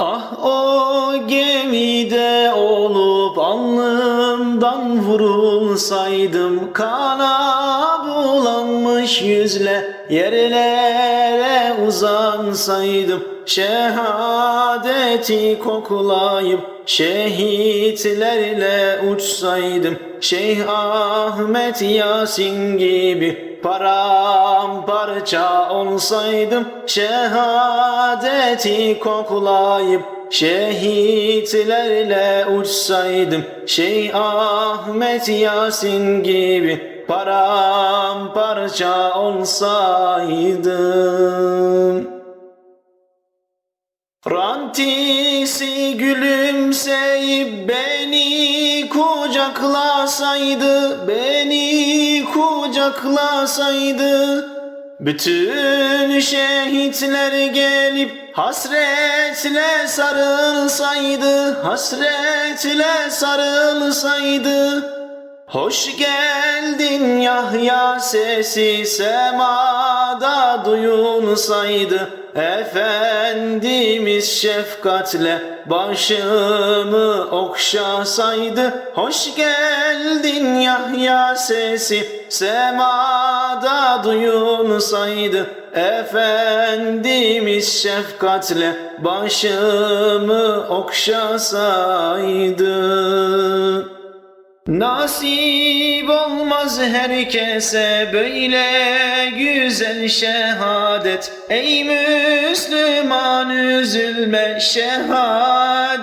Ah o gemide olup alnımdan vurulsaydım Kana bulanmış yüzle yerlere uzansaydım Şehadeti koklayıp şehitlerle uçsaydım Şeyh Ahmet Yasin gibi paramparça olsaydım Şehadeti koklayıp şehitlerle uçsaydım Şeyh Ahmet Yasin gibi paramparça olsaydım Rantisi gülümseyip beni kucaklasaydı, beni kucaklasaydı bütün şehitler gelip hasretle sarılsaydı, hasretle sarılsaydı Hoş geldin Yahya sesi semada duyulsaydı. Efendimiz şefkatle başımı okşasaydı. Hoş geldin Yahya sesi semada duyulsaydı. Efendimiz şefkatle başımı okşasaydı Nasip olmaz herkese böyle güzel şehadet. Ey Müslüman üzülme şehadeti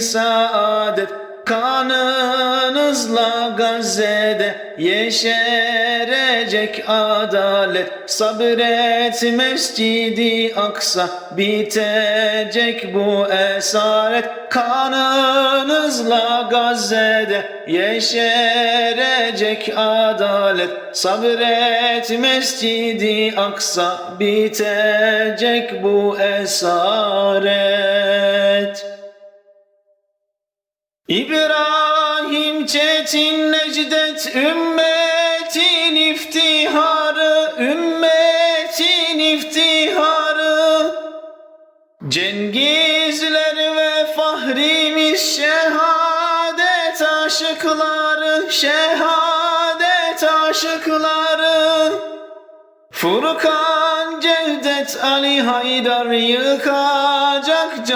saadet Kanınızla Gazze'de yeşerecek adalet. Sabret mescidi aksa bitecek bu esaret. Kanınızla Gazze'de yeşerecek adalet. Sabret mescidi aksa bitecek bu esaret İbrahim Çetin Necdet ümmetin iftiharı ümmetin iftiharı. Cengizler ve Fahrimiz şehadet aşıkları şehadet aşıkları. Furkan, Cevdet, Ali Haydar yıkacak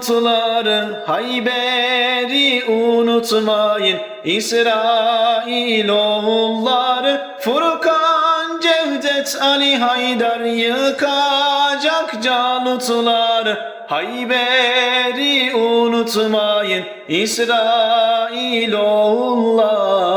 calutları Hayber'i unutmayın. İsrail oğulları Furkan, Cevdet, Ali Haydar yıkacak calutları Hayber'i unutmayın İsrail oğulları